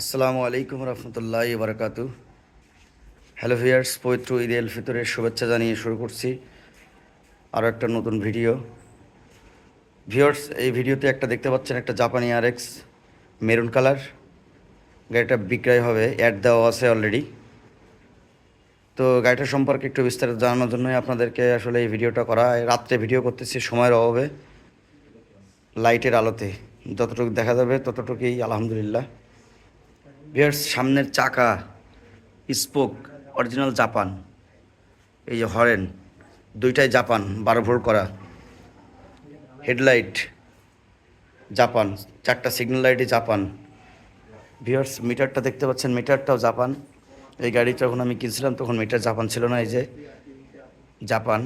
আসসালামু আলাইকুম রহমতুল্লাহ বারকাত hello viewers পবিত্র ঈদ এল ফিতরের শুভেচ্ছা জানিয়ে শুরু করছি আরও একটা নতুন ভিডিও। ভিউয়ার্স এই ভিডিওতে একটা দেখতে পাচ্ছেন একটা জাপানি আর এক্স মেরুন কালার। গাড়িটা বিক্রয় হবে অ্যাড দেওয়া আছে অলরেডি তো গাড়িটা সম্পর্কে একটু বিস্তারিত জানানোর জন্যই আপনাদেরকে আসলে এই ভিডিওটা করা। রাত্রে ভিডিও করতেছি, সময়ের অভাবে। লাইটের আলোতে যতটুকু দেখা যাবে ততটুকুই, আলহামদুলিল্লাহ। ভিয়ার্স সামনের চাকা স্পোক অরিজিনাল জাপান। এই যে হরেন, দুইটাই জাপান, বারো ভোল্ট করা। হেডলাইট জাপান, চারটা সিগন্যাল লাইটই জাপান। ভিয়ার্স মিটারটা দেখতে পাচ্ছেন, মিটারটাও জাপান। এই গাড়িটা যখন আমি কিনছিলাম, তখন মিটার জাপান ছিল না, এই যে জাপান।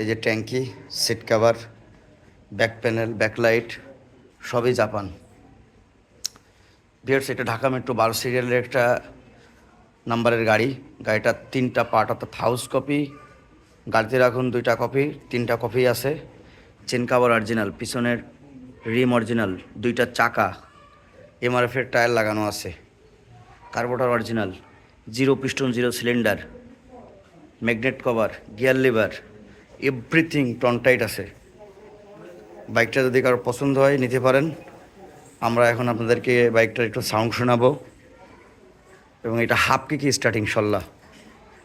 এই যে ট্যাঙ্কি, seat cover, back panel, backlight, সবই জাপান। ভিয়ার্স এটা ঢাকা মেট্রো বারো সিরিয়ালের একটা নাম্বারের গাড়ি। গাড়িটার তিনটা পার্ট অর্থাৎ হাউস কপি গাড়িতে রাখুন দুইটা কপি তিনটা কপি আছে। চেন কাভার অরিজিনাল পিছনের রিম অরিজিনাল দুইটা চাকা এমআরএফের টায়ার লাগানো আছে। Carburettor original zero piston zero cylinder magnet cover gear lever everything টনটাইট আছে। বাইকটা যদি কারও পছন্দ হয়, নিতে পারেন। আমরা এখন আপনাদেরকে বাইকটার একটু সাউন্ড শোনাবো। এবং এটা হাফ কি স্টার্টিং সল্লা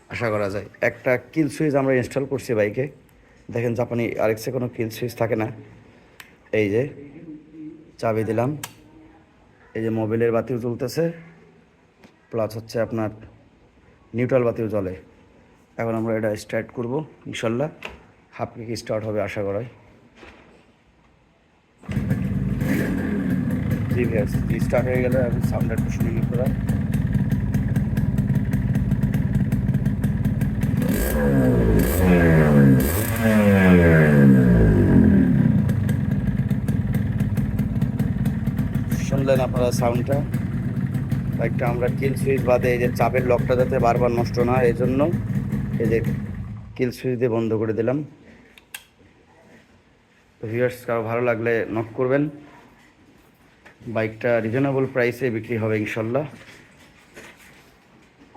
আশা করা যায়। একটা কিল সুইচ আমরা ইনস্টল করছি বাইকে। দেখেন জাপানি আরেকসে কোনো কিল সুইচ থাকে না। এই যে, চাবি দিলাম। এই যে মোবিলের বাতিও জ্বলতেছে। প্লাস হচ্ছে আপনার নিউট্রাল বাতিও জ্বলে। এখন আমরা এটা স্টার্ট করব, ইনশাল্লাহ। হাফ কি স্টার্ট হবে, আশা করায় জি ভিয়ার্স হয়ে গেলে এখন সাউন্ড একটু শুনে নিতে পারা শুনলেন আপনারা সাউন্ডটা বাইকটা আমরা কিল সুইচ বাদে এই যে চাপের লকটা যাতে বারবার নষ্ট না হয়, এই জন্য এই যে কিল সুইচ দিয়ে বন্ধ করে দিলাম। ভিউয়ার্স কারও ভালো লাগলে নক করবেন। বাইকটা রিজনেবল প্রাইসে বিক্রি হবে ইনশাল্লাহ।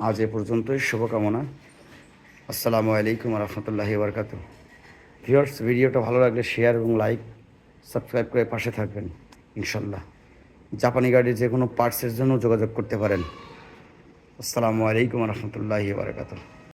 আজ এ পর্যন্তই, শুভকামনা। আসসালামু আলাইকুম রহমতুল্লাহি বরকাত ভিউয়ার্স, ভিডিওটা ভালো লাগলে শেয়ার এবং লাইক সাবস্ক্রাইব করে পাশে থাকবেন, ইনশাল্লাহ। জাপানি গাড়ির যে কোনো পার্টসের জন্য যোগাযোগ করতে পারেন। আসসালামু আলাইকুম রহমতুল্লাহি বরকাত